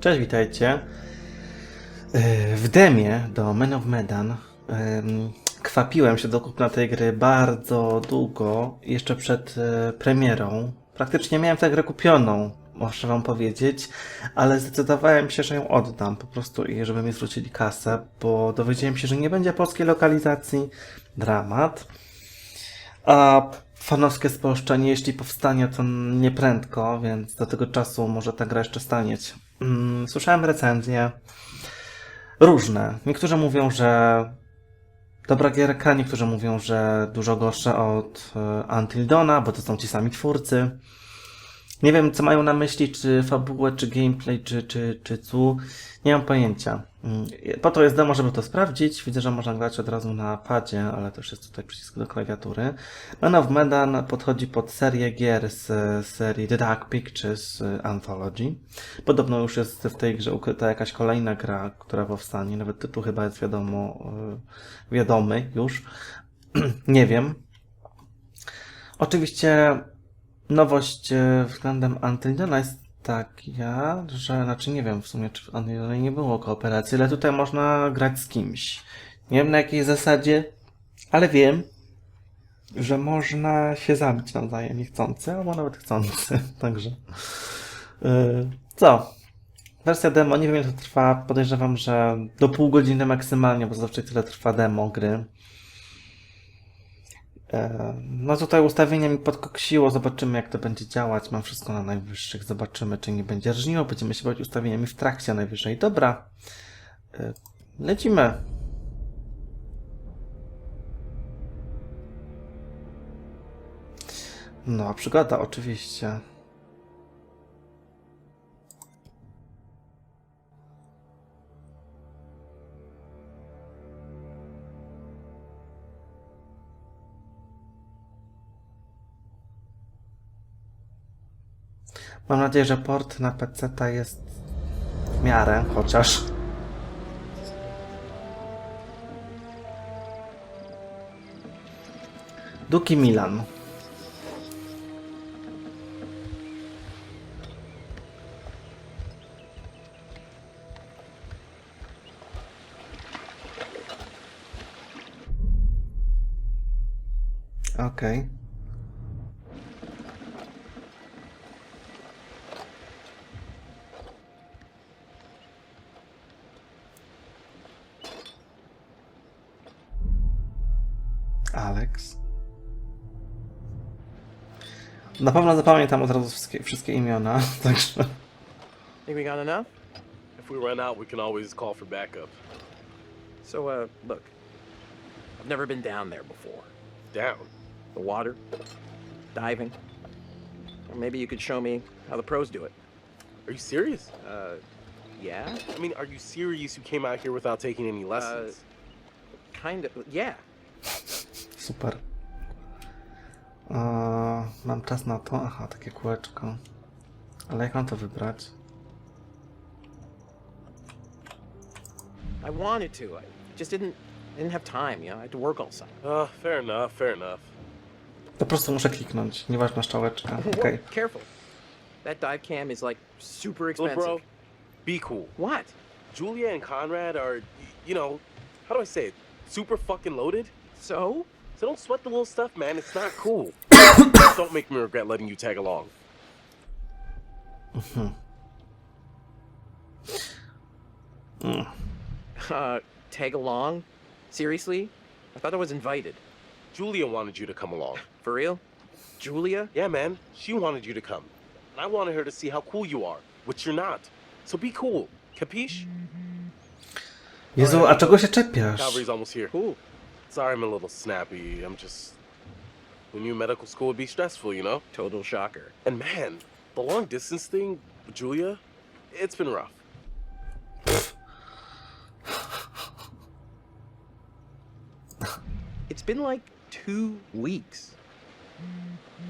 Cześć, witajcie. Yy, W demie do Men of Medan kwapiłem się do kupna tej gry bardzo długo, jeszcze przed e, premierą. Praktycznie miałem tę grę kupioną, muszę wam powiedzieć, ale zdecydowałem się, że ją oddam po prostu i żeby mi zwrócili kasę, bo dowiedziałem się, że nie będzie polskiej lokalizacji. Dramat. A fanowskie spolszczenie, jeśli powstanie, to nieprędko, więc do tego czasu może ta gra jeszcze stanieć. Mm, Słyszałem recenzje różne. Niektórzy mówią, że dobra gierka, niektórzy mówią, że dużo gorsza od e, Until Dawna, bo to są ci sami twórcy. Nie wiem, co mają na myśli, czy fabułę, czy gameplay, czy, czy, czy co. Nie mam pojęcia. Mm, Po to jest demo, żeby to sprawdzić. Widzę, że można grać od razu na padzie, ale też jest tutaj przycisk do klawiatury. Man of Medan podchodzi pod serię gier z serii The Dark Pictures e, Anthology. Podobno już jest w tej grze ukryta jakaś kolejna gra, która powstanie. Nawet tytuł chyba jest wiadomo, e, wiadomy już. Nie wiem. Oczywiście nowość e, względem Until Dawn jest taka, że, znaczy nie wiem w sumie, czy w Dawn nie było kooperacji, ale tutaj można grać z kimś. Nie wiem na jakiej zasadzie, ale wiem, że można się zabić nawzajem niechcący, albo nawet chcący, także. Yy, co? Wersja demo, nie wiem ile to trwa, podejrzewam, że do pół godziny maksymalnie, bo zawsze tyle trwa demo gry. No tutaj ustawienie mi podkoksiło, zobaczymy jak to będzie działać. Mam wszystko na najwyższych, zobaczymy czy nie będzie rżniło. Będziemy się bawić ustawieniami w trakcie najwyżej. Dobra, lecimy. No, przygoda oczywiście. Mam nadzieję, że port na PC jest w miarę, chociaż. Duki Milan. Okej. Alex. Na pewno zapamiętam od razu wszystkie, wszystkie imiona, także... Think we got enough? If we run out, we can always call for backup. So, uh, look. I've never been down there before. Down. The water, diving. Or maybe you could show me how the pros do it. Are you serious? Uh, yeah? I mean, are you serious you came out here without taking any lessons? Kind of. Yeah. Super. Mam czas na to? Aha, takie kółeczko. Ale jak mam to wybrać? I wanted to. I just didn't didn't have time, you know. I had to work all summer. uh, fair enough, fair enough. Po prostu muszę kliknąć, nieważna szczałeczka. Okej. Careful. That dive cam is like super expensive. bro, be cool. What? Julia and Conrad are, y- you know, how do I say it? Super fucking loaded. So? So don't sweat the little stuff, man. It's not cool. Don't make me regret letting you tag along. Uh, tag along? Seriously? I thought I was invited. Julia wanted you to come along. For real? Julia? Yeah, man. She wanted you to come. And I wanted her to see how cool you are, which you're not. So be cool. Capiche? Jezu, a czego się czepiasz? Calvary's almost here. Cool. Sorry I'm a little snappy. I'm just. We knew medical school would be stressful, you know? Total shocker. And man, the long distance thing Julia, it's been rough. It's been like two weeks.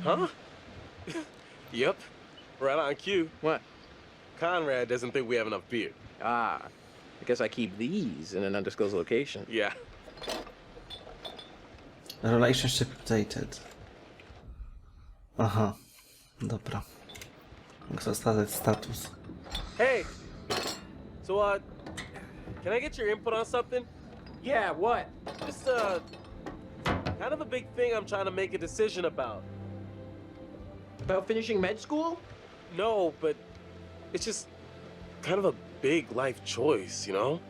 Huh? yep. Right on cue. What? Conrad doesn't think we have enough beer. Ah, I guess I keep these in an undisclosed location. Yeah. Relationship updated. Aha. Dobra. Mogę zostawiać status. Hey, So, uh, can I get your input on something? Yeah, what? Just, uh, kind of a big thing I'm trying to make a decision about. About finishing med school? No, but it's just kind of a big life choice, you know?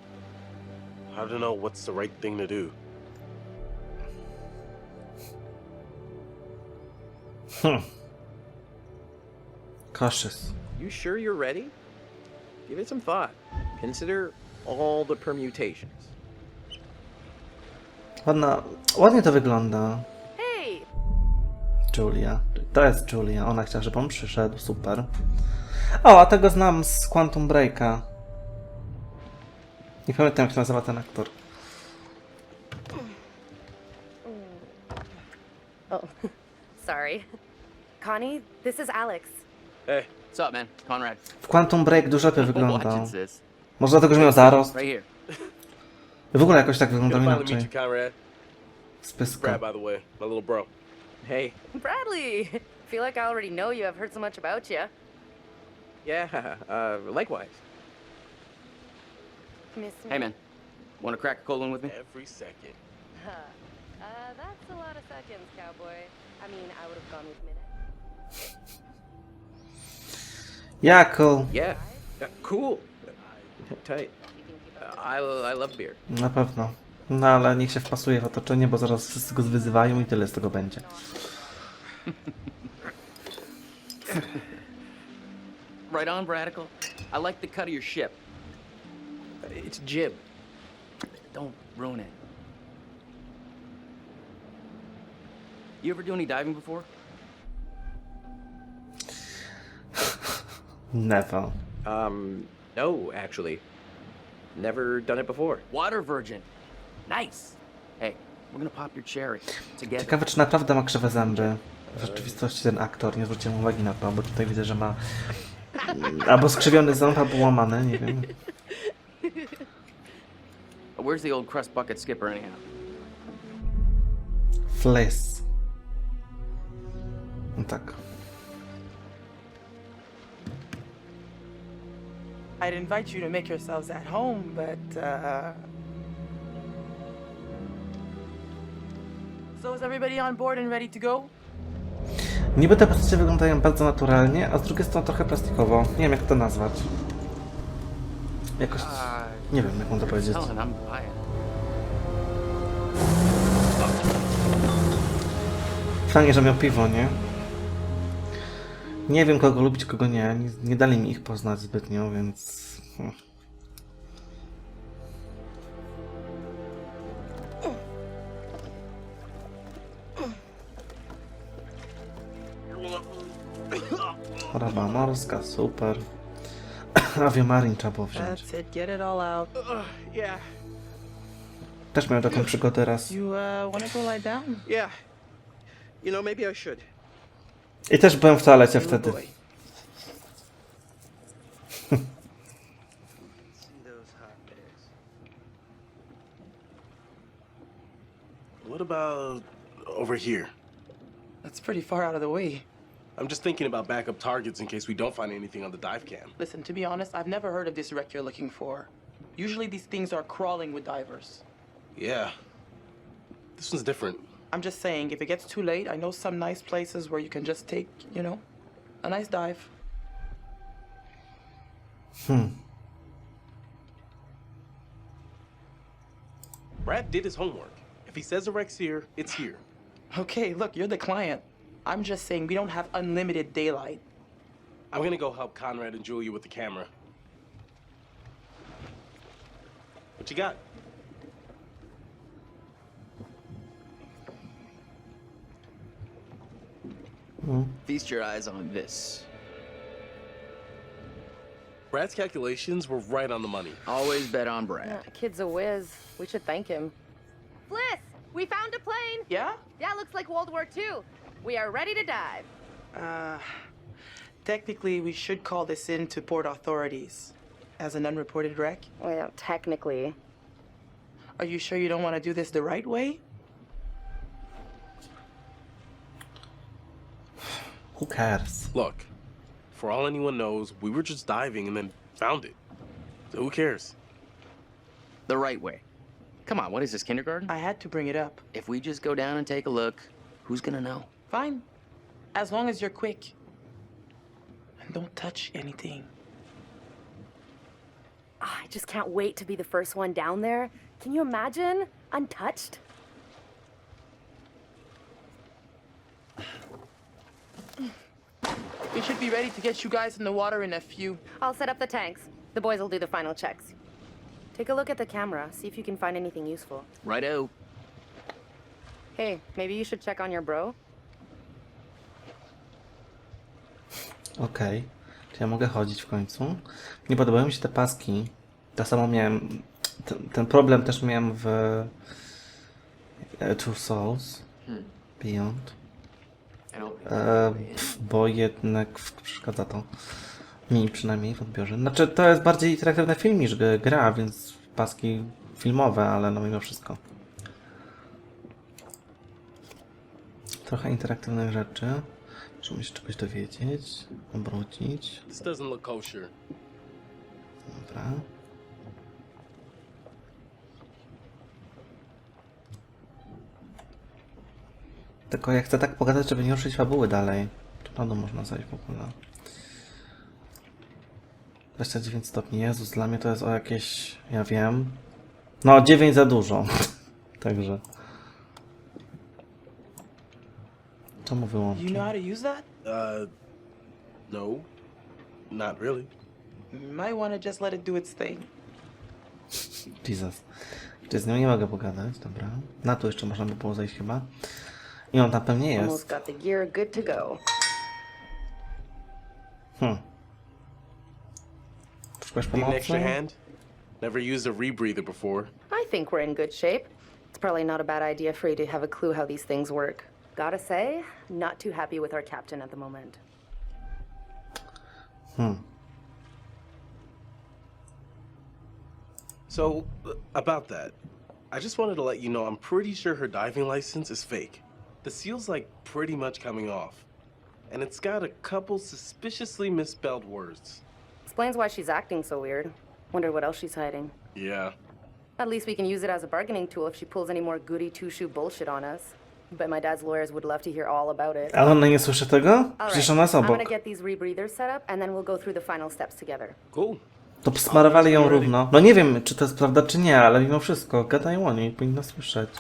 I don't know what's the right thing to do. Hmm. Cautious. You sure you're ready? Give it some thought. Consider all the permutations. Ładna, ładnie to wygląda. Hey, Julia. To jest Julia. Ona chciała, żeby on przyszedł. Super. O, a tego znam z Quantum Breaka. Nie pamiętam, jak się nazywa ten aktor. oh, sorry. Connie, this is Alex. Hey, What's up, man? Conrad. W Quantum Break dużo lepiej Watch wyglądał. it, sis. Może dlatego, że miał zarost. Right here. W ogóle jakoś tak good wyglądał to finally meet inaczej. you, Conrad. Z pyska. Brad, by the way, my little bro. Hey, Bradley! Feel like I already know you. I've heard so much about you. yeah, uh, likewise. Miss me? Hey, man. Want to crack a cold one with me? Every second. Huh. Uh, that's a lot of seconds, cowboy. I mean, I would have gone with minutes. Jako. Yeah, uh, cool. Tight. I, I love beer. Na pewno. No ale niech się wpasuje w otoczenie, bo zaraz wszyscy go wyzywają i tyle z tego będzie. Right on, Bradical. I like the cut of your ship. It's Jib. Don't ruin it. You ever do any diving before? Never. Um, no, actually. Never done it before. Water virgin. Nice. Hey, we're gonna pop your cherry together. Ciekawe, czy naprawdę ma krzywe zęby. W rzeczywistości ten aktor, nie zwróciłem uwagi na to, bo tutaj widzę, że ma mm, albo skrzywiony ząb, albo łamany, nie wiem. Where's the old crust bucket skipper anyhow? Fliss. No tak. I'd invite you to make yourselves at home, but uh... So is everybody on board and ready to go? Niby te postacie wyglądają bardzo naturalnie, a z drugiej strony trochę plastikowo. Nie wiem, jak to nazwać. Jakoś... Nie wiem, jak mam to powiedzieć. Fajnie, że miał piwo, nie? Nie wiem, kogo lubić, kogo nie. Nie, nie dali mi ich poznać zbytnio, więc... hmm. Choroba morska, super. Aviomarin trzeba było wziąć. That's it. Get it all out. Yeah, Też miałem taką przygodę raz. You uh, want to go lie down? yeah. You know, maybe I should. I też byłem w toalecie wtedy. boy. See those hot bags. What about over here? That's pretty far out of the way. I'm just thinking about backup targets in case we don't find anything on the dive cam. Listen, to be honest, I've never heard of this wreck you're looking for. Usually these things are crawling with divers. Yeah. This one's different. I'm just saying, if it gets too late, I know some nice places where you can just take, you know, a nice dive. Hmm. Brad did his homework. If he says the wreck's here, it's here. Okay, look, you're the client. I'm just saying we don't have unlimited daylight. I'm gonna go help Conrad and Julia with the camera. What you got? Feast your eyes on this. Brad's calculations were right on the money. Always bet on Brad. Yeah, kid's a whiz. We should thank him. Fliss! We found a plane! Yeah? Yeah, looks like World War II. We are ready to dive. Uh, technically, we should call this in to port authorities as an unreported wreck. Well, technically. Are you sure you don't want to do this the right way? Who cares? Look, for all anyone knows, we were just diving and then found it. So who cares? The right way. Come on, what is this, kindergarten? I had to bring it up. If we just go down and take a look, who's gonna know? Fine. As long as you're quick. And don't touch anything. I just can't wait to be the first one down there. Can you imagine? Untouched? We should be ready to get you guys in the water in a few. I'll set up the tanks. The boys will do the final checks. Take a look at the camera, see if you can find anything useful. Righto. Hey, maybe you should check on your bro? Okej. Czy ja mogę chodzić w końcu? Nie podobają mi się te paski. To samo miałem. Ten, ten problem też miałem w. e, Two Souls. Beyond. E, bo jednak przeszkadza to. Mi przynajmniej w odbiorze. Znaczy, to jest bardziej interaktywny film niż gra, więc paski filmowe, ale no mimo wszystko. Trochę interaktywnych rzeczy. Musimy się czegoś dowiedzieć, obrócić. Dobra. Tylko ja chcę tak pogadać, żeby nie ruszyć fabuły dalej. Czy panu można zajść w ogóle? 29 stopni. Jezus, dla mnie to jest o jakieś... Ja wiem. No, 9 za dużo. Także... Czemu Do you wyłączyć? know how to use that? Uh, no. Not really. You might want to just let it do its thing. Jesus. Czy z nią nie mogę pogadać? Dobra. Na tu jeszcze można by było zejść chyba. I on tam pewnie Almost jest. got the gear good to go. Hmm. Szukać Need an extra pomocy? hand? Never used a rebreather before. I think we're in good shape. It's probably not a bad idea for you to have a clue how these things work. Gotta say, not too happy with our captain at the moment. So, uh, about that, I just wanted to let you know I'm pretty sure her diving license is fake. The seal's like pretty much coming off. And it's got a couple suspiciously misspelled words. Explains why she's acting so weird. Wonder what else she's hiding. Yeah. At least we can use it as a bargaining tool if she pulls any more goody two shoe bullshit on us. Bet my dad's lawyers would love to hear all about it. Ale ona nie słyszy tego? Przecież ona jest I'm gonna obok. get these rebreathers set up and then we'll go through the final steps together. Cool. To smarowali ją równo. No nie wiem, czy to jest prawda, czy nie, ale mimo wszystko, gadają o niej, powinno słyszeć.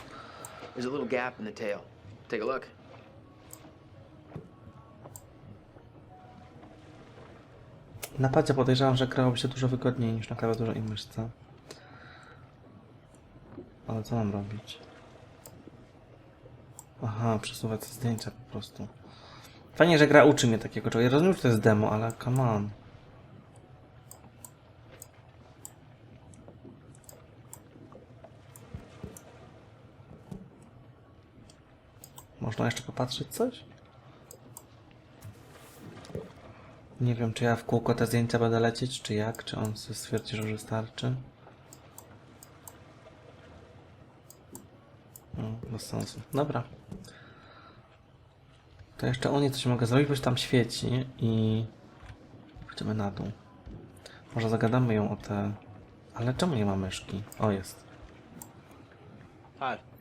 There's a little gap in the tail. Take a look. Na padzie podejrzewam, że grałoby się dużo wygodniej niż na klawiaturze i myszce. Ale co mam robić? Aha, przesuwać zdjęcia po prostu. Fajnie, że gra uczy mnie takiego czegoś. Ja rozumiem, że to jest demo, ale come on. Można jeszcze popatrzeć coś? Nie wiem, czy ja w kółko te zdjęcia będę lecieć, czy jak, czy on stwierdzi, że już. No, bez sensu. Dobra. To jeszcze u niej coś mogę zrobić, bo się tam świeci i... Pójdziemy na dół. Może zagadamy ją o te... Ale czemu nie ma myszki? O, jest. Hi.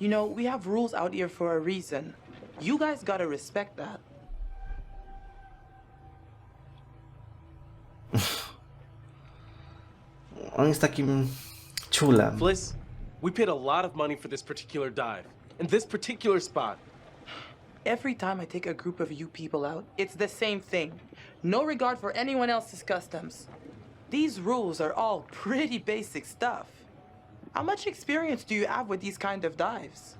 You know, we have rules out here for a reason. You guys gotta respect that. On jest takim... ciulem. Fliss, we paid a lot of money for this particular dive. In this particular spot. Every time I take a group of you people out, it's the same thing. No regard for anyone else's customs. These rules are all pretty basic stuff. How much experience do you have with these kind of dives?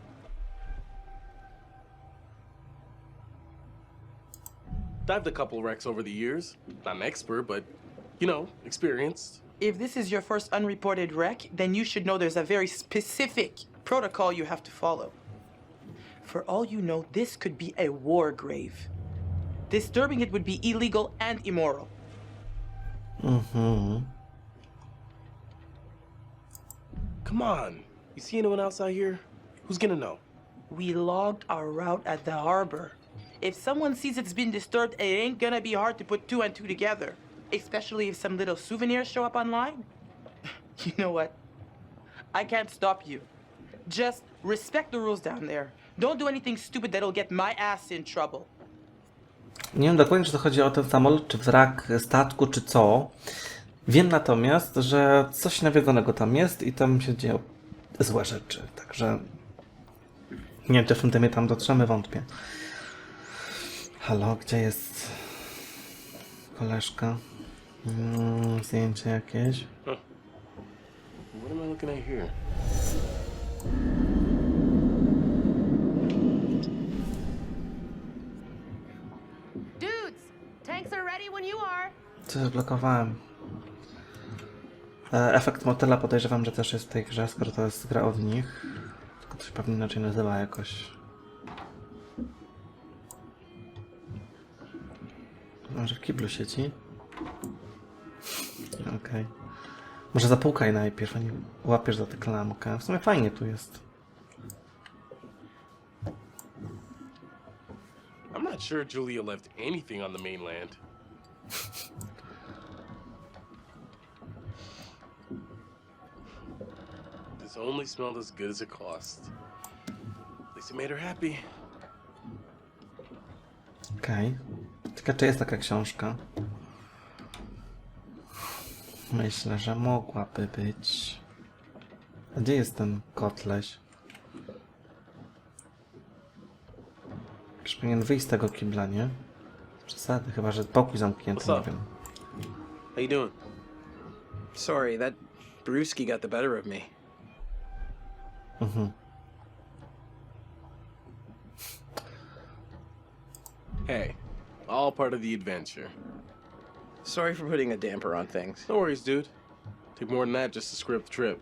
Dived a couple wrecks over the years. Not an expert, but, you know, experienced. If this is your first unreported wreck, then you should know there's a very specific protocol you have to follow. For all you know, this could be a war grave. Disturbing it would be illegal and immoral. Mhm. Come on. You see anyone else out here? Who's gonna know? We logged our route at the harbor. If someone sees it's been disturbed, it ain't gonna be hard to put two and two together. especially if some little souvenirs show up online. You know what? I can't stop you. Just respect the rules down there. Don't do anything stupid that'll get my ass in trouble. Nie wiem dokładnie, czy to chodzi o ten samolot, czy wrak statku, czy co. Wiem natomiast, że coś nawiedzonego tam jest i tam się dzieją złe rzeczy. Także nie wiem, czy w tym temie tam dotrzemy, wątpię. Halo, gdzie jest koleżka? Mm, zdjęcie jakieś. What am I looking at here? Dudes, tanks are ready when you are. Coś blokowałem. E, Efekt motela podejrzewam, że też jest w tej grze, skoro to jest gra od nich. Tylko to się pewnie inaczej nazywa jakoś. Może w kiblu sieci? Okej. Może zapukaj najpierw, a nie łapiesz za tę klamkę. W sumie fajnie tu jest. I'm not sure Julia left anything on the mainland. Only smelled as good as it cost. At least it made her happy. Okej. Ciekawe, czy jest taka książka. Myślę, że mogłaby być. A gdzie jest ten kotleś? Już powinien wyjść z tego kibla, nie? Przesady, chyba że pokój zamknięty, What's nie up? wiem. How you doing? Sorry, that brewski got the better of me. Mhm. Hey, all part of the adventure. Sorry for putting a damper on things. No worries, dude. Take more than that just to screw up the trip.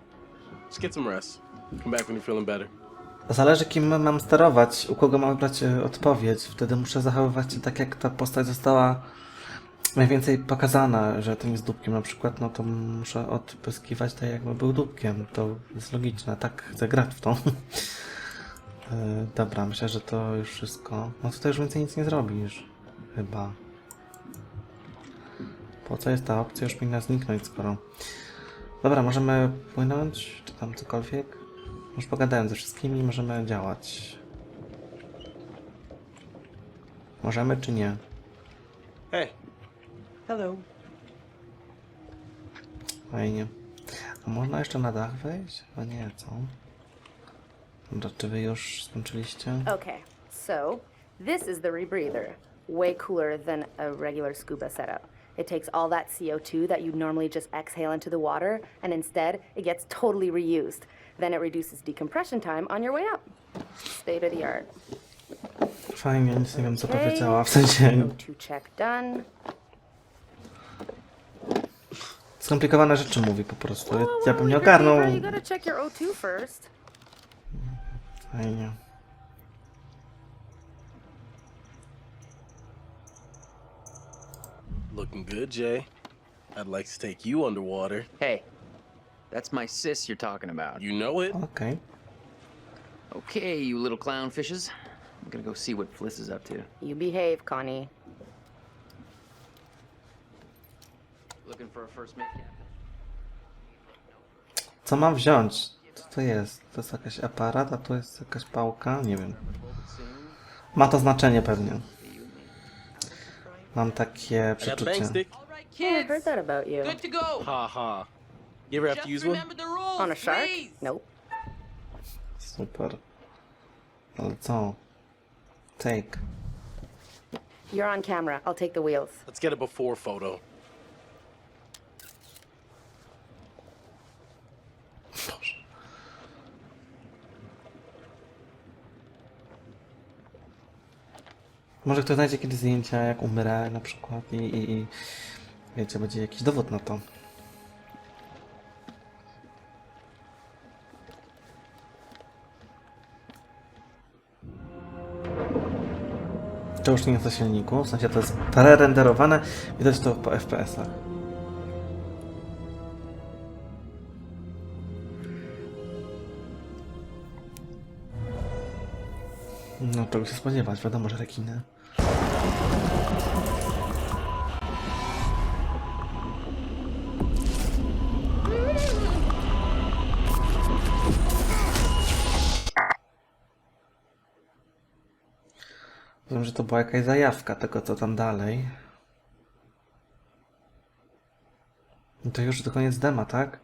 Just get some rest. Come back when you're feeling better. Zależy kim mam sterować, u kogo mam brać e, odpowiedź. Wtedy muszę zachowywać się tak, jak ta postać została mniej więcej pokazana, że tym jest dupkiem na przykład, no to muszę odpyskiwać tak, jakby był dupkiem. To jest logiczne, tak chcę grać w to. E, Dobra, myślę, że to już wszystko. No tutaj już więcej nic nie zrobisz. Chyba. Po co jest ta opcja? Już powinna zniknąć, skoro... Dobra, możemy płynąć, czy tam cokolwiek. Już pogadałem ze wszystkimi, możemy działać. Możemy czy nie? Hey, Hello. Fajnie. A można jeszcze na dach wejść? Chyba nie, co? Dobra, czy wy już skończyliście? Okay, so this is the rebreather. Way cooler than a regular scuba setup. It takes all that CO2 that you'd normally just exhale into the water, and instead it gets totally reused. Then it reduces decompression time on your way up. State of the art. Fajnie, nic nie wiem co Okay. powiedziała, w sensie O2 check done. Skomplikowane rzeczy mówi po prostu. Ja, ja bym nie ogarnął. You gotta check your O2 first. Fajnie. looking good, Jay. I'd like to take you underwater. Hey, that's my sis you're talking about. You know it? Okej. Okay, you little clownfishes. I'm gonna go see what Fliss is up to. You behave, Connie. Looking for a first mate captain. Co mam wziąć? Co to jest? To jest jakaś aparat, a tu jest jakaś pałka? Nie wiem. Ma to znaczenie pewnie. Mam takie I got a bang przeczucie. stick. All right, Yeah, I kids. heard that about you. Good to go. Ha ha. You ever have to Just use one? remember the rules, On a shark? please. Nope. Super. Ale co? Take. You're on camera. I'll take the wheels. Let's get a before photo. Może ktoś znajdzie kiedyś zdjęcia, jak umrę na przykład i, i, i wiecie, będzie jakiś dowód na to. To już nie jest na silniku, w sensie to jest prerenderowane, widać to po FPS-ach. No, czego się spodziewać, wiadomo, że rekiny. Wiem, że to była jakaś zajawka tego, co tam dalej. No to już to koniec dema, tak?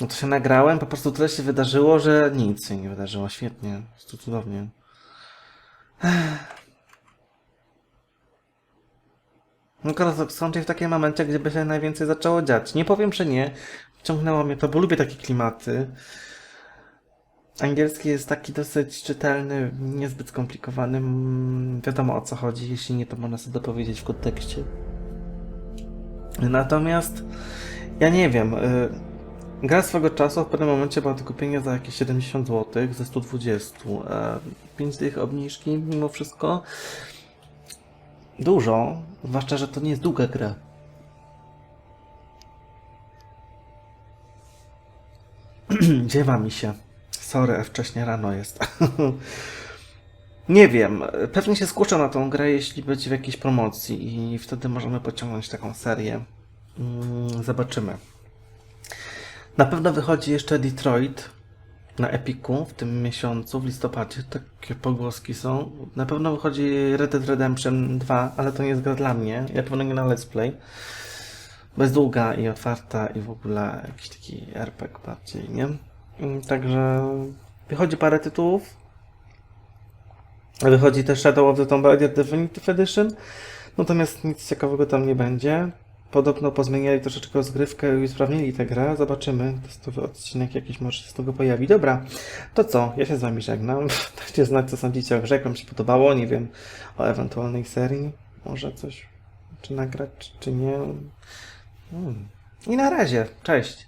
No to się nagrałem, po prostu tyle się wydarzyło, że nic się nie wydarzyło. Świetnie, cudownie. Ech. No sądzę w takim momencie, gdzie by się najwięcej zaczęło dziać. Nie powiem, że nie. Ciągnęło mnie to, bo lubię takie klimaty. Angielski jest taki dosyć czytelny, niezbyt skomplikowany. Mm, Wiadomo o co chodzi, jeśli nie, to można sobie dopowiedzieć w kontekście. Natomiast ja nie wiem. Y, gra swego czasu w pewnym momencie była do kupienia za jakieś 70 zł ze 120. E, 5 tych obniżki mimo wszystko. Dużo, zwłaszcza, że to nie jest długa gra. Dziewa mi się. Sorry, wcześnie rano jest. Nie wiem, pewnie się skuszę na tą grę, jeśli będzie w jakiejś promocji i wtedy możemy pociągnąć taką serię. Mm, Zobaczymy. Na pewno wychodzi jeszcze Detroit na Epiku w tym miesiącu, w listopadzie. Takie pogłoski są. Na pewno wychodzi Red Dead Redemption 2, ale to nie jest gra dla mnie. Ja pewno nie na Let's Play. Bez długa i otwarta i w ogóle jakiś taki RPG bardziej, nie? Mm, Także wychodzi parę tytułów. Wychodzi też Shadow of the Tomb Raider Definitive Edition. Natomiast nic ciekawego tam nie będzie. Podobno pozmieniali troszeczkę rozgrywkę i usprawnili tę grę. Zobaczymy. Testowy odcinek jakiś może się z tego pojawi. Dobra, to co? Ja się z wami żegnam. Dajcie znać, co sądzicie o grze, jak wam się podobało. Nie wiem, o ewentualnej serii. Może coś czy nagrać, czy, nie. Hmm. I na razie. Cześć.